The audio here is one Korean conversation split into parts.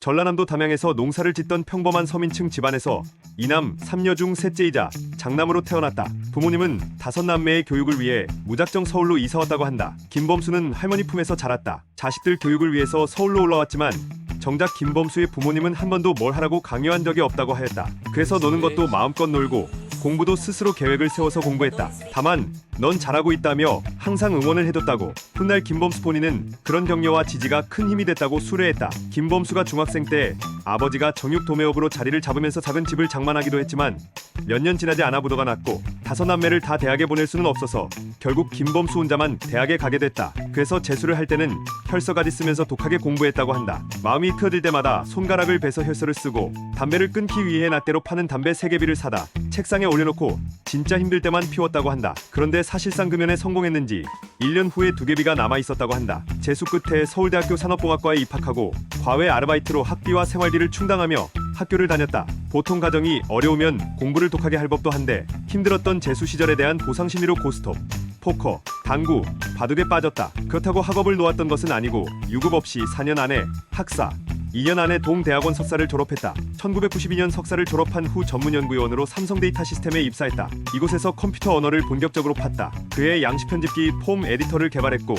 전라남도 담양에서 농사를 짓던 평범한 서민층 집안에서 이남 삼녀 중 셋째이자 장남으로 태어났다. 부모님은 다섯 남매의 교육을 위해 무작정 서울로 이사 왔다고 한다. 김범수는 할머니 품에서 자랐다. 자식들 교육을 위해서 서울로 올라왔지만 정작 김범수의 부모님은 한 번도 뭘 하라고 강요한 적이 없다고 하였다. 그래서 노는 것도 마음껏 놀고 공부도 스스로 계획을 세워서 공부했다. 다만 넌 잘하고 있다며 항상 응원을 해줬다고. 훗날 김범수 본인은 그런 격려와 지지가 큰 힘이 됐다고 수뢰했다. 김범수가 중학생 때 아버지가 정육 도매업으로 자리를 잡으면서 작은 집을 장만하기도 했지만 몇 년 지나지 않아 부도가 났고 다섯 남매를 다 대학에 보낼 수는 없어서 결국 김범수 혼자만 대학에 가게 됐다. 그래서 재수를 할 때는 혈서까지 쓰면서 독하게 공부했다고 한다. 마음이 트어질 때마다 손가락을 베서 혈서를 쓰고 담배를 끊기 위해 낱대로 파는 담배 세 개비를 사다 책상에 올려놓고 진짜 힘들 때만 피웠다고 한다. 그런데 사실상 금연에 성공했는지 1년 후에 두 개비가 남아 있었다고 한다. 재수 끝에 서울대학교 산업공학과에 입학하고 과외 아르바이트로 학비와 생활비를 충당하며 학교를 다녔다. 보통 가정이 어려우면 공부를 독하게 할 법도 한데 힘들었던 재수 시절에 대한 보상 심리로 고스톱, 포커, 당구, 바둑에 빠졌다. 그렇다고 학업을 놓았던 것은 아니고 유급 없이 4년 안에 학사, 2년 안에 동대학원 석사를 졸업했다. 1992년 석사를 졸업한 후 전문연구위원으로 삼성데이터 시스템에 입사했다. 이곳에서 컴퓨터 언어를 본격적으로 팠다. 그의 양식 편집기 폼 에디터를 개발했고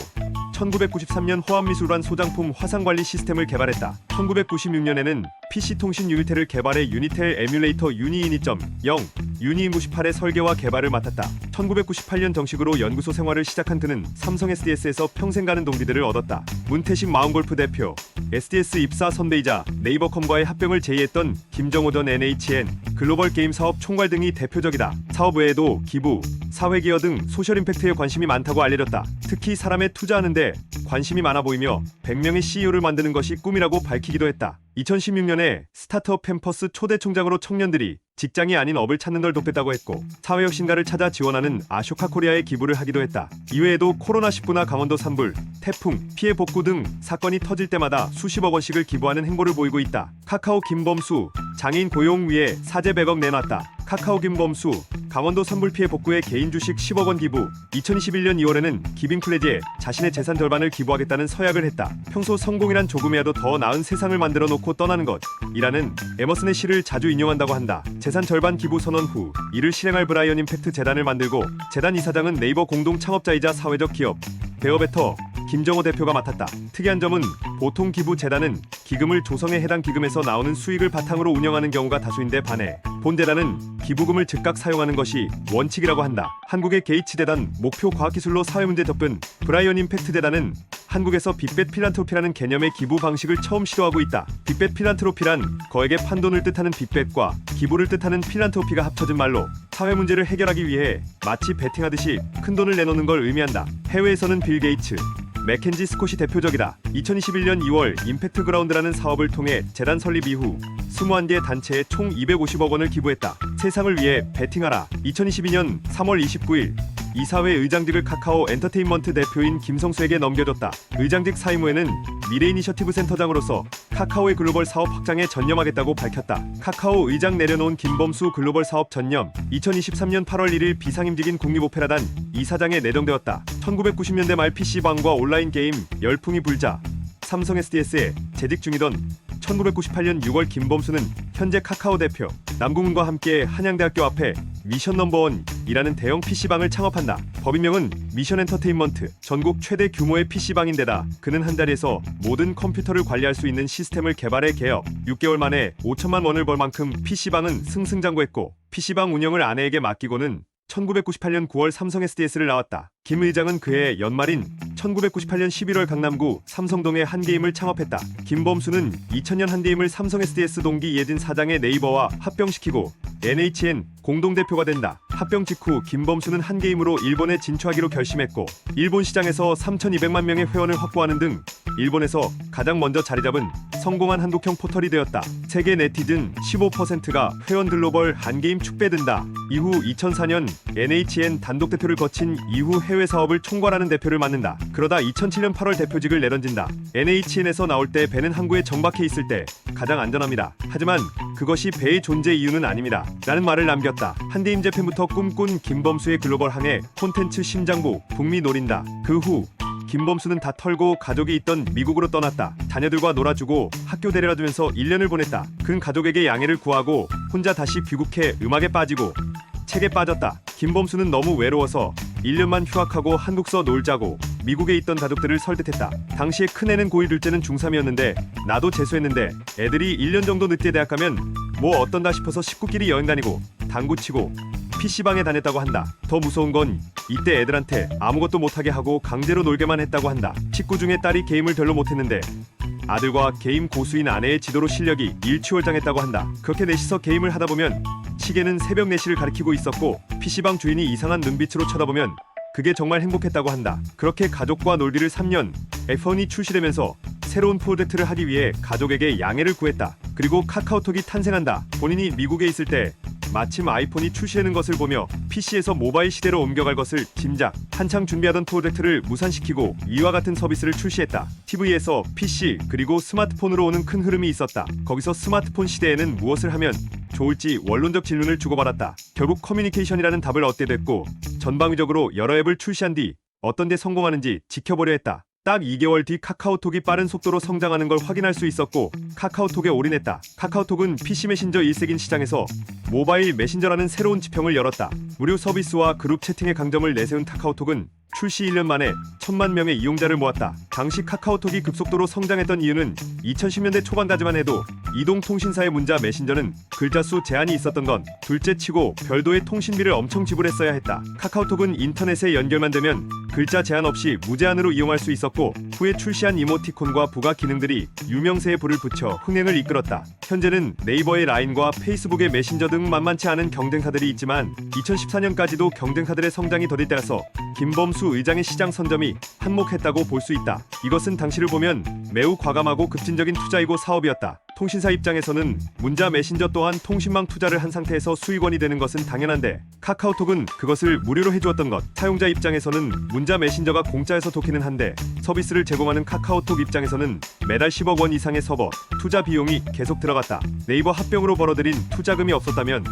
1993년 호암미술관 소장품 화상관리 시스템을 개발했다. 1996년에는 PC통신 유니텔을 개발해 유니텔 에뮬레이터 유니이니.0 유니 98의 설계와 개발을 맡았다. 1998년 정식으로 연구소 생활을 시작한 그는 삼성 SDS에서 평생 가는 동기들을 얻었다. 문태식 마운골프 대표, SDS 입사 선배이자 네이버컴과의 합병을 제의했던 김정호 전 NHN 글로벌 게임 사업 총괄 등이 대표적이다. 사업 외에도 기부, 사회기여 등 소셜 임팩트에 관심이 많다고 알려졌다. 특히 사람에 투자하는데 관심이 많아 보이며 100명의 CEO를 만드는 것이 꿈이라고 밝히기도 했다. 2016년에 스타트업 캠퍼스 초대 총장으로 청년들이 직장이 아닌 업을 찾는 걸 돕겠다고 했고 사회혁신가를 찾아 지원하는 아쇼카 코리아에 기부를 하기도 했다. 이외에도 코로나19나 강원도 산불, 태풍, 피해 복구 등 사건이 터질 때마다 수십억 원씩을 기부하는 행보를 보이고 있다. 카카오 김범수 장애인 고용 위해 사제 100억 내놨다. 카카오 김범수 강원도 산불 피해 복구에 개인 주식 10억 원 기부 2021년 2월에는 기빙 플레지에 자신의 재산 절반을 기부하겠다는 서약을 했다. 평소 성공이란 조금이라도 더 나은 세상을 만들어 놓고 떠나는 것이라는 에머슨의 시를 자주 인용한다고 한다. 재산 절반 기부 선언 후 이를 실행할 브라이언 임팩트 재단을 만들고 재단 이사장은 네이버 공동 창업자이자 사회적 기업 베어베터 김정호 대표가 맡았다. 특이한 점은 보통 기부 재단은 기금을 조성에 해당 기금에서 나오는 수익을 바탕으로 운영하는 경우가 다수인데 반해 본 재단은 기부금을 즉각 사용하는 것이 원칙이라고 한다. 한국의 게이츠 재단 목표 과학기술로 사회문제 접근 브라이언 임팩트 재단은 한국에서 빅벳 필란트로피라는 개념의 기부 방식을 처음 시도하고 있다. 빅벳 필란트로피란 거액의 판돈을 뜻하는 빅벳과 기부를 뜻하는 필란트로피가 합쳐진 말로 사회 문제를 해결하기 위해 마치 베팅하듯이 큰 돈을 내놓는 걸 의미한다. 해외에서는 빌 게이츠, 맥켄지 스콧이 대표적이다. 2021년 2월 임팩트 그라운드라는 사업을 통해 재단 설립 이후 21개의 단체에 총 250억 원을 기부했다. 세상을 위해 베팅하라. 2022년 3월 29일 이사회 의장직을 카카오 엔터테인먼트 대표인 김성수에게 넘겨줬다. 의장직 사임 후에는 미래 이니셔티브 센터장으로서 카카오의 글로벌 사업 확장에 전념하겠다고 밝혔다. 카카오 의장 내려놓은 김범수 글로벌 사업 전념 2023년 8월 1일 비상임직인 국립오페라단 이사장에 내정되었다. 1990년대 말 PC방과 온라인 게임 열풍이 불자 삼성 SDS에 재직 중이던 1998년 6월 김범수는 현재 카카오 대표 남궁훈과 함께 한양대학교 앞에 미션 넘버원이라는 대형 PC방을 창업한다. 법인명은 미션 엔터테인먼트 전국 최대 규모의 PC방인데다 그는 한 자리에서 모든 컴퓨터를 관리할 수 있는 시스템을 개발해 개업 6개월 만에 5천만 원을 벌 만큼 PC방은 승승장구했고 PC방 운영을 아내에게 맡기고는 1998년 9월 삼성 SDS를 나왔다. 김 의장은 그해 연말인 1998년 11월 강남구 삼성동에 한게임을 창업했다. 김범수는 2000년 한게임을 삼성 SDS 동기 이예진 사장의 네이버와 합병시키고 NHN 공동대표가 된다. 합병 직후 김범수는 한게임으로 일본에 진출하기로 결심했고 일본 시장에서 3,200만 명의 회원을 확보하는 등 일본에서 가장 먼저 자리 잡은 성공한 한국형 포털이 되었다. 세계 네티즌 15%가 회원 글로벌 한게임 축배된다. 이후 2004년 NHN 단독 대표를 거친 이후 해외 사업을 총괄하는 대표를 맡는다. 그러다 2007년 8월 대표직을 내던진다. NHN에서 나올 때 배는 항구에 정박해 있을 때 가장 안전합니다. 하지만 그것이 배의 존재 이유는 아닙니다. 라는 말을 남겼다. 한대임 재팬부터 꿈꾼 김범수의 글로벌 항해 콘텐츠 심장부 북미 노린다. 그 후 김범수는 다 털고 가족이 있던 미국으로 떠났다. 자녀들과 놀아주고 학교 데려다 주면서 1년을 보냈다. 그는 가족에게 양해를 구하고 혼자 다시 귀국해 음악에 빠지고 책에 빠졌다. 김범수는 너무 외로워서 1년만 휴학하고 한국서 놀자고 미국에 있던 가족들을 설득했다. 당시에 큰애는 고1 둘째는 중3이었는데 나도 재수했는데 애들이 1년 정도 늦게 대학 가면 뭐 어떤다 싶어서 식구끼리 여행 다니고 당구 치고 PC방에 다녔다고 한다. 더 무서운 건 이때 애들한테 아무것도 못하게 하고 강제로 놀게만 했다고 한다. 식구 중에 딸이 게임을 별로 못했는데 아들과 게임 고수인 아내의 지도로 실력이 일취월장했다고 한다. 그렇게 넷이서 게임을 하다 보면 시계는 새벽 4시를 가리키고 있었고 PC방 주인이 이상한 눈빛으로 쳐다보면 그게 정말 행복했다고 한다. 그렇게 가족과 놀기를 3년 F1이 출시되면서 새로운 프로젝트를 하기 위해 가족에게 양해를 구했다. 그리고 카카오톡이 탄생한다. 본인이 미국에 있을 때 마침 아이폰이 출시되는 것을 보며 PC에서 모바일 시대로 옮겨갈 것을 짐작. 한창 준비하던 프로젝트를 무산시키고 이와 같은 서비스를 출시했다. TV에서 PC 그리고 스마트폰으로 오는 큰 흐름이 있었다. 거기서 스마트폰 시대에는 무엇을 하면 좋을지 원론적 질문을 주고받았다. 결국 커뮤니케이션이라는 답을 얻게 됐고 전방위적으로 여러 앱을 출시한 뒤 어떤 데 성공하는지 지켜보려 했다. 딱 2개월 뒤 카카오톡이 빠른 속도로 성장하는 걸 확인할 수 있었고 카카오톡에 올인했다. 카카오톡은 PC 메신저 1색인 시장에서 모바일 메신저라는 새로운 지평을 열었다. 무료 서비스와 그룹 채팅의 강점을 내세운 카카오톡은 출시 1년 만에 천만 명의 이용자를 모았다. 당시 카카오톡이 급속도로 성장했던 이유는 2010년대 초반까지만 해도 이동통신사의 문자 메신저는 글자 수 제한이 있었던 건 둘째 치고 별도의 통신비를 엄청 지불했어야 했다. 카카오톡은 인터넷에 연결만 되면 글자 제한 없이 무제한으로 이용할 수 있었고 후에 출시한 이모티콘과 부가 기능들이 유명세에 불을 붙여 흥행을 이끌었다. 현재는 네이버의 라인과 페이스북의 메신저 등 만만치 않은 경쟁사들이 있지만 2014년까지도 경쟁사들의 성장이 더딜 때라서 김범수 의장의 시장 선점이 한몫했다고 볼 수 있다. 이것은 당시를 보면 매우 과감하고 급진적인 투자이고 사업이었다. 통신사 입장에서는 문자 메신저 또한 통신망 투자를 한 상태에서 수익원이 되는 것은 당연한데 카카오톡은 그것을 무료로 해주었던 것. 사용자 입장에서는 문자 메신저가 공짜에서 좋기는 한데 서비스를 제공하는 카카오톡 입장에서는 매달 10억 원 이상의 서버 투자 비용이 계속 들어갔다. 네이버 합병으로 벌어들인 투자금이 없었다면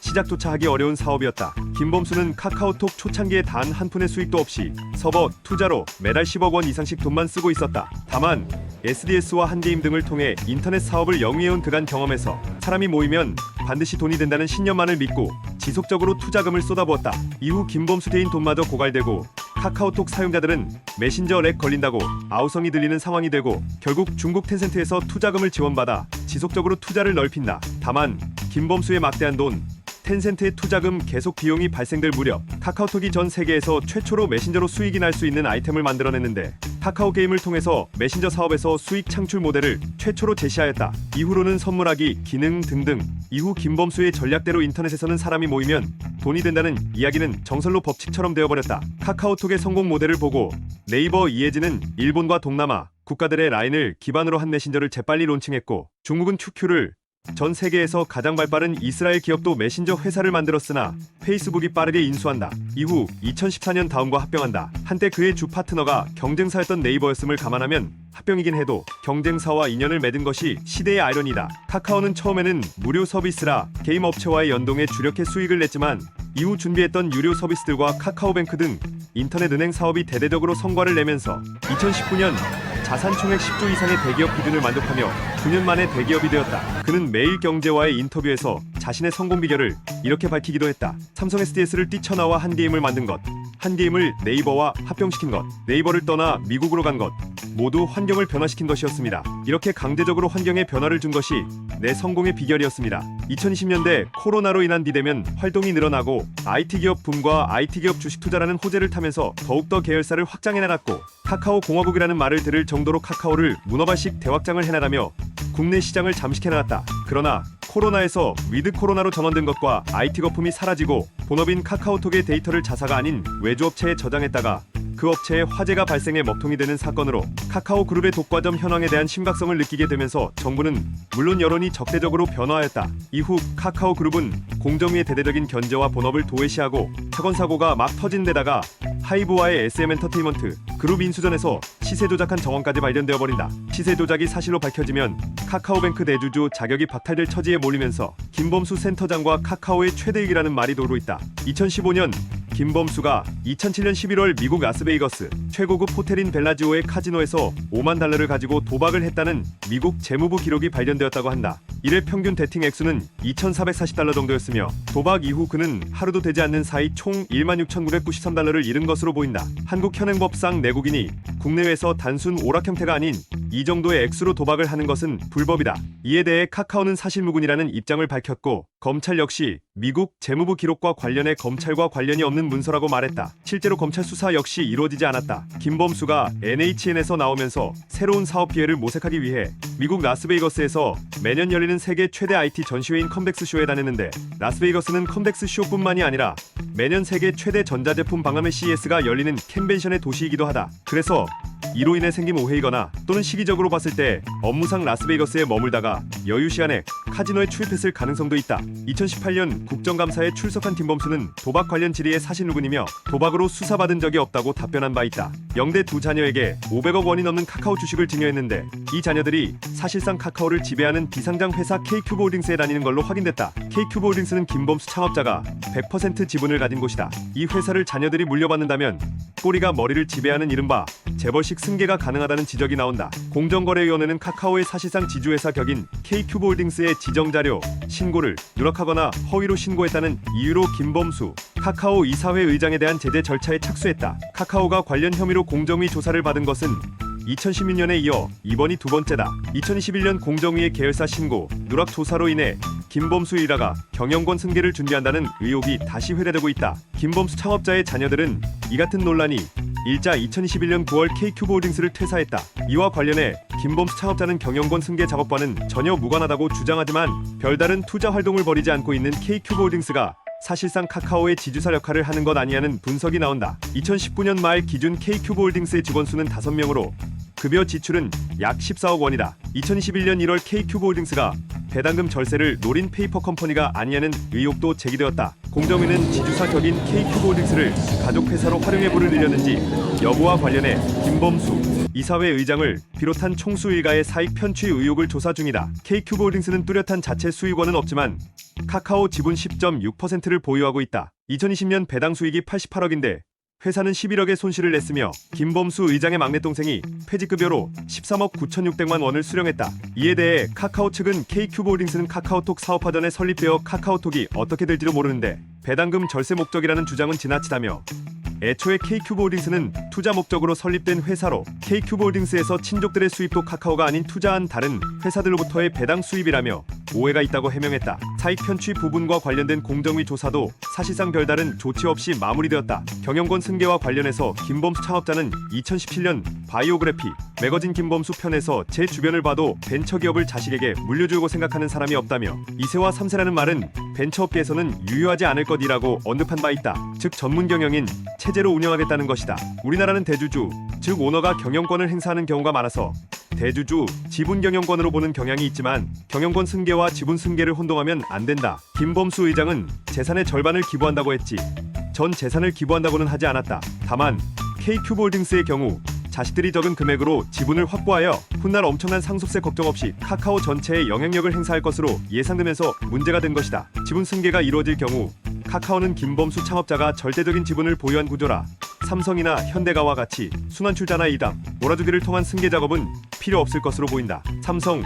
시작조차 하기 어려운 사업이었다. 김범수는 카카오톡 초창기에 단 한 푼의 수익도 없이 서버 투자로 매달 10억 원 이상씩 돈만 쓰고 있었다. 다만 SDS와 한게임 등을 통해 인터넷 사업을 영위해온 그간 경험에서 사람이 모이면 반드시 돈이 된다는 신념만을 믿고 지속적으로 투자금을 쏟아부었다. 이후 김범수 대인 돈마저 고갈되고 카카오톡 사용자들은 메신저 렉 걸린다고 아우성이 들리는 상황이 되고 결국 중국 텐센트에서 투자금을 지원받아 지속적으로 투자를 넓힌다. 다만 김범수의 막대한 돈 텐센트의 투자금 계속 비용이 발생될 무렵 카카오톡이 전 세계에서 최초로 메신저로 수익이 날 수 있는 아이템을 만들어냈는데 카카오 게임을 통해서 메신저 사업에서 수익 창출 모델을 최초로 제시하였다. 이후로는 선물하기, 기능 등등. 이후 김범수의 전략대로 인터넷에서는 사람이 모이면 돈이 된다는 이야기는 정설로 법칙처럼 되어버렸다. 카카오톡의 성공 모델을 보고 네이버 이해진은 일본과 동남아 국가들의 라인을 기반으로 한 메신저를 재빨리 론칭했고 중국은 QQ를 전 세계에서 가장 발빠른 이스라엘 기업도 메신저 회사를 만들었으나 페이스북이 빠르게 인수한다. 이후 2014년 다음과 합병한다. 한때 그의 주 파트너가 경쟁사였던 네이버였음을 감안하면 합병이긴 해도 경쟁사와 인연을 맺은 것이 시대의 아이러니다. 카카오는 처음에는 무료 서비스라 게임 업체와의 연동에 주력해 수익을 냈지만 이후 준비했던 유료 서비스들과 카카오뱅크 등 인터넷 은행 사업이 대대적으로 성과를 내면서 2019년 자산 총액 10조 이상의 대기업 기준을 만족하며 9년 만에 대기업이 되었다. 그는 매일 경제와의 인터뷰에서 자신의 성공 비결을 이렇게 밝히기도 했다. 삼성 SDS를 뛰쳐나와 한 게임을 만든 것, 한 게임을 네이버와 합병시킨 것, 네이버를 떠나 미국으로 간 것, 모두 환경을 변화시킨 것이었습니다. 이렇게 강제적으로 환경에 변화를 준 것이 내 성공의 비결이었습니다. 2020년대 코로나로 인한 비대면 활동이 늘어나고 IT 기업 붐과 IT 기업 주식 투자라는 호재를 타면서 더욱더 계열사를 확장해 나갔고 카카오 공화국이라는 말을 들을 정도로 카카오를 문어발식 대확장을 해나가며 국내 시장을 잠식해 나갔다. 그러나 코로나에서 위드 코로나로 전환된 것과 IT 거품이 사라지고 본업인 카카오톡의 데이터를 자사가 아닌 외주업체에 저장했다가 그 업체에 화재가 발생해 먹통이 되는 사건으로 카카오 그룹의 독과점 현황에 대한 심각성을 느끼게 되면서 정부는 물론 여론이 적대적으로 변화하였다. 이후 카카오 그룹은 공정위의 대대적인 견제와 본업을 도외시하고 사건 사고가 막 터진 데다가 하이브와의 SM 엔터테인먼트 그룹 인수전에서 시세 조작한 정황까지 발견되어 버린다. 시세 조작이 사실로 밝혀지면 카카오뱅크 대주주 자격이 박탈될 처지에 몰리면서 김범수 센터장과 카카오의 최대익이라는 말이 돌고 있다. 2015년 김범수가 2007년 11월 미국 라스베이거스 최고급 호텔인 벨라지오의 카지노에서 5만 달러를 가지고 도박을 했다는 미국 재무부 기록이 발견되었다고 한다. 이래 평균 대팅 액수는 2,440달러 정도였으며 도박 이후 그는 하루도 되지 않는 사이 총 16,993달러를 잃은 것으로 보인다. 한국 현행법상 내국인이 국내외에서 단순 오락 형태가 아닌 이 정도의 액수로 도박을 하는 것은 불법이다. 이에 대해 카카오는 사실무근이라는 입장을 밝혔고 검찰 역시 미국 재무부 기록과 관련해 검찰과 관련이 없는 문서라고 말했다. 실제로 검찰 수사 역시 이루어지지 않았다. 김범수가 NHN에서 나오면서 새로운 사업 기회를 모색하기 위해 미국 라스베이거스에서 매년 열리는 세계 최대 IT 전시회인 컴백스 쇼에 다녔는데 라스베이거스는 컴백스 쇼뿐만이 아니라 매년 세계 최대 전자제품 박람회 CES가 열리는 컨벤션의 도시이기도 하다. 그래서 이로 인해 생긴 오해이거나 또는 시기적으로 봤을 때 업무상 라스베이거스에 머물다가 여유 시간에 카지노에 출입했을 가능성도 있다. 2018년 국정감사에 출석한 김범수는 도박 관련 질의의 사실무근이며 도박으로 수사받은 적이 없다고 답변한 바 있다. 영대 두 자녀에게 500억 원이 넘는 카카오 주식을 증여했는데 이 자녀들이 사실상 카카오를 지배하는 비상장 회사 K큐브 홀딩스에 다니는 걸로 확인됐다. K큐브 홀딩스는 김범수 창업자가 100% 지분을 가진 곳이다. 이 회사를 자녀들이 물려받는다면 꼬리가 머리를 지배하는 이른바 재벌식 승계가 가능하다는 지적이 나온다. 공정거래위원회는 카카오의 사실상 지주회사 격인 K큐브홀딩스의 지정자료 신고를 누락하거나 허위로 신고했다는 이유로 김범수 카카오 이사회 의장에 대한 제재 절차에 착수했다. 카카오가 관련 혐의로 공정위 조사를 받은 것은 2016년에 이어 이번이 두 번째다. 2021년 공정위의 계열사 신고 누락 조사로 인해 김범수 일가가 경영권 승계를 준비한다는 의혹이 다시 회대되고 있다. 김범수 창업자의 자녀들은 이 같은 논란이 일자 2021년 9월 K큐브홀딩스를 퇴사했다. 이와 관련해 김범수 창업자는 경영권 승계 작업과는 전혀 무관하다고 주장하지만 별다른 투자 활동을 벌이지 않고 있는 K큐브홀딩스가 사실상 카카오의 지주사 역할을 하는 것 아니냐는 분석이 나온다. 2019년 말 기준 K큐브홀딩스의 직원 수는 5명으로 급여 지출은 약 14억 원이다. 2021년 1월 K큐브홀딩스가 배당금 절세를 노린 페이퍼 컴퍼니가 아니냐는 의혹도 제기되었다. 공정위는 지주사 격인 K큐브홀딩스를 가족 회사로 활용해 부를 일렸는지 여부와 관련해 김범수 이사회 의장을 비롯한 총수 일가의 사익 편취 의혹을 조사 중이다. K큐브홀딩스는 뚜렷한 자체 수익원은 없지만 카카오 지분 10.6%를 보유하고 있다. 2020년 배당 수익이 88억인데 회사는 11억의 손실을 냈으며 김범수 의장의 막내 동생이 폐지급여로 13억 9,600만 원을 수령했다. 이에 대해 카카오 측은 KQ홀딩스는 카카오톡 사업화 전에 설립되어 카카오톡이 어떻게 될지도 모르는데 배당금 절세 목적이라는 주장은 지나치다며 애초에 KQ홀딩스는 투자 목적으로 설립된 회사로 KQ홀딩스에서 친족들의 수입도 카카오가 아닌 투자한 다른 회사들로부터의 배당 수입이라며 오해가 있다고 해명했다. 사익 편취 부분과 관련된 공정위 조사도 사실상 별다른 조치 없이 마무리되었다. 경영권 승계와 관련해서 김범수 창업자는 2017년 바이오그래피 매거진 김범수 편에서 제 주변을 봐도 벤처기업을 자식에게 물려주고 생각하는 사람이 없다며 2세와 3세라는 말은 벤처업계에서는 유효하지 않을 것이라고 언급한 바 있다. 즉 전문 경영인 체제로 운영하겠다는 것이다. 우리나라는 대주주, 즉 오너가 경영권을 행사하는 경우가 많아서 대주주 지분 경영권으로 보는 경향이 있지만 경영권 승계와 지분 승계를 혼동하면 안 된다. 김범수 의장은 재산의 절반을 기부한다고 했지. 전 재산을 기부한다고는 하지 않았다. 다만 KQ홀딩스의 경우 자식들이 적은 금액으로 지분을 확보하여 훗날 엄청난 상속세 걱정 없이 카카오 전체에 영향력을 행사할 것으로 예상되면서 문제가 된 것이다. 지분 승계가 이루어질 경우 카카오는 김범수 창업자가 절대적인 지분을 보유한 구조라 삼성이나 현대가와 같이 순환출자나 이담, 몰아주기를 통한 승계 작업은 필요 없을 것으로 보인다. 삼성,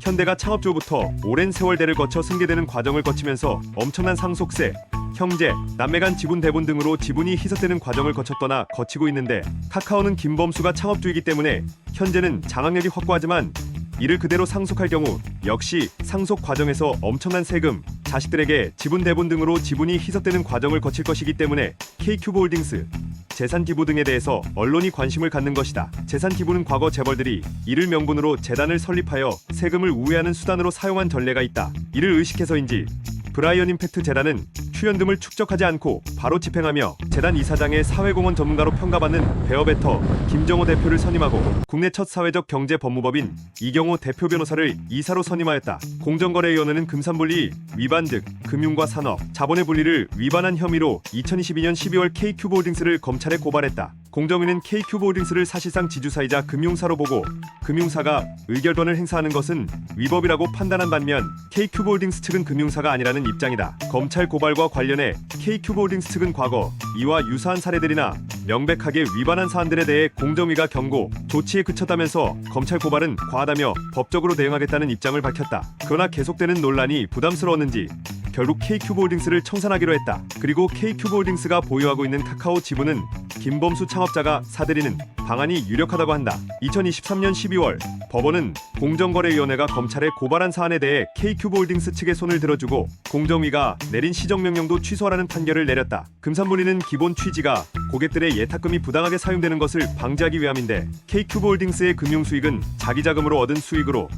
현대가 창업 초부터 오랜 세월대를 거쳐 승계되는 과정을 거치면서 엄청난 상속세, 형제, 남매 간 지분 배분 등으로 지분이 희석되는 과정을 거쳤거나 거치고 있는데 카카오는 김범수가 창업주이기 때문에 현재는 장악력이 확고하지만 이를 그대로 상속할 경우 역시 상속 과정에서 엄청난 세금, 자식들에게 지분 배분 등으로 지분이 희석되는 과정을 거칠 것이기 때문에 KQ홀딩스 재산 기부 등에 대해서 언론이 관심을 갖는 것이다. 재산 기부는 과거 재벌들이 이를 명분으로 재단을 설립하여 세금을 우회하는 수단으로 사용한 전례가 있다. 이를 의식해서인지 브라이언 임팩트 재단은 출연금을 축적하지 않고 바로 집행하며 재단 이사장의 사회공헌 전문가로 평가받는 베어베터 김정호 대표를 선임하고 국내 첫 사회적 경제 법무법인 이경호 대표 변호사를 이사로 선임하였다. 공정거래위원회는 금산분리 위반 즉 금융과 산업, 자본의 분리를 위반한 혐의로 2022년 12월 KQ홀딩스를 검찰에 고발했다. 공정위는 KQ홀딩스를 사실상 지주사이자 금융사로 보고 금융사가 의결권을 행사하는 것은 위법이라고 판단한 반면 KQ홀딩스 측은 금융사가 아니라는 입장이다. 검찰 고발과 관련해 KQ홀딩스 측은 과거 이와 유사한 사례들이나 명백하게 위반한 사안들에 대해 공정위가 경고, 조치에 그쳤다면서 검찰 고발은 과하다며 법적으로 대응하겠다는 입장을 밝혔다. 그러나 계속되는 논란이 부담스러웠는지 결국 KQ홀딩스를 청산하기로 했다. 그리고 KQ홀딩스가 보유하고 있는 카카오 지분은 김범수 창업 자가 사들이는 방안이 유력하다고 한다. 2023년 12월 법원은 공정거래위원회가 검찰에 고발한 사안에 대해 KQ홀딩스 측의 손을 들어주고 공정위가 내린 시정명령도 취소하라는 판결을 내렸다. 금산분리는 기본 취지가 고객들의 예탁금이 부당하게 사용되는 것을 방지하기 위함인데 KQ홀딩스의 금융수익은 자기 자금으로 얻은 수익으로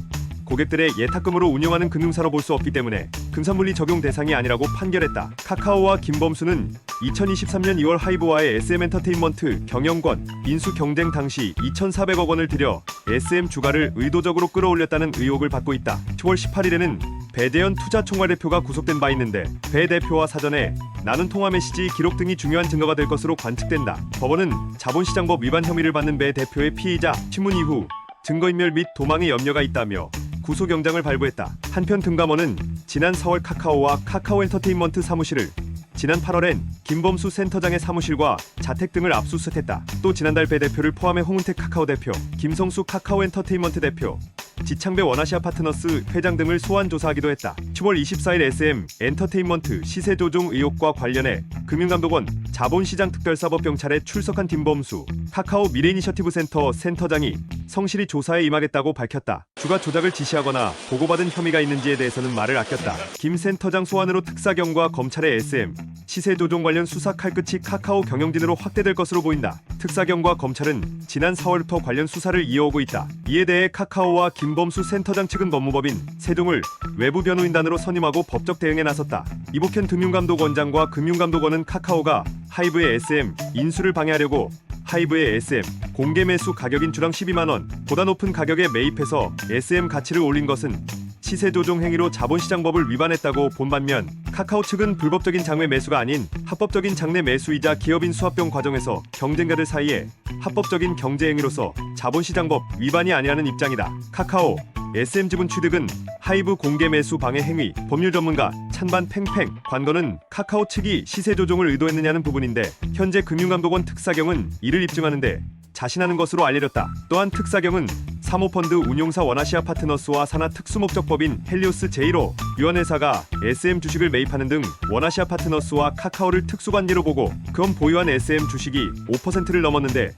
고객들의 예탁금으로 운영하는 금융사로 볼 수 없기 때문에 금산물리 적용 대상이 아니라고 판결했다. 카카오와 김범수는 2023년 2월 하이브와의 SM엔터테인먼트 경영권 인수 경쟁 당시 2,400억 원을 들여 SM 주가를 의도적으로 끌어올렸다는 의혹을 받고 있다. 10월 18일에는 배대현 투자총괄대표가 구속된 바 있는데 배 대표와 사전에 나눈 통화 메시지 기록 등이 중요한 증거가 될 것으로 관측된다. 법원은 자본시장법 위반 혐의를 받는 배 대표의 피의자 신문 이후 증거인멸 및 도망의 염려가 있다며 구속영장을 발부했다. 한편 금감원은 지난 4월 카카오와 카카오 엔터테인먼트 사무실을 지난 8월엔 김범수 센터장의 사무실과 자택 등을 압수수색했다. 또 지난달 배 대표를 포함해 홍은택 카카오 대표, 김성수 카카오 엔터테인먼트 대표, 지창배 원아시아 파트너스 회장 등을 소환 조사하기도 했다. 10월 24일 SM 엔터테인먼트 시세 조종 의혹과 관련해 금융감독원 자본시장특별사법경찰에 출석한 김범수 카카오 미래이니셔티브 센터 센터장이 성실히 조사에 임하겠다고 밝혔다. 주가 조작을 지시하거나 보고받은 혐의가 있는지에 대해서는 말을 아꼈다. 김 센터장 소환으로 특사경과 검찰의 SM 시세 조종 관련 수사 칼끝이 카카오 경영진으로 확대될 것으로 보인다. 특사경과 검찰은 지난 4월부터 관련 수사를 이어오고 있다. 이에 대해 카카오와 김범수 센터장 측은 법무법인 세동을 외부 변호인단으로 선임하고 법적 대응에 나섰다. 이복현 금융감독원장과 금융감독원은 카카오가 하이브의 SM 인수를 방해하려고 하이브의 SM 공개 매수 가격인 주당 12만 원 보다 높은 가격에 매입해서 SM 가치를 올린 것은 시세 조종 행위로 자본시장법을 위반했다고 본 반면 카카오 측은 불법적인 장외 매수가 아닌 합법적인 장내 매수이자 기업인 수합병 과정에서 경쟁자들 사이에 합법적인 경제 행위로서 자본시장법 위반이 아니라는 입장이다. 카카오 SM 지분 취득은 하이브 공개 매수 방해 행위 법률 전문가 찬반 팽팽 관건은 카카오 측이 시세 조종을 의도했느냐는 부분인데 현재 금융감독원 특사경은 이를 입증하는데 자신하는 것으로 알려졌다. 또한 특사경은 사모펀드 운용사 원아시아 파트너스와 산하 특수목적법인 헬리오스 제이로 유언회사가 SM 주식을 매입하는 등 원아시아 파트너스와 카카오를 특수관계로 보고 그건 보유한 SM 주식이 5%를 넘었는데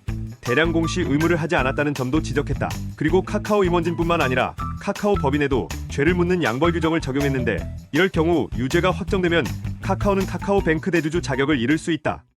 대량 공시 의무를 하지 않았다는 점도 지적했다. 그리고 카카오 임원진뿐만 아니라 카카오 법인에도 죄를 묻는 양벌 규정을 적용했는데 이럴 경우 유죄가 확정되면 카카오는 카카오 뱅크 대주주 자격을 잃을 수 있다.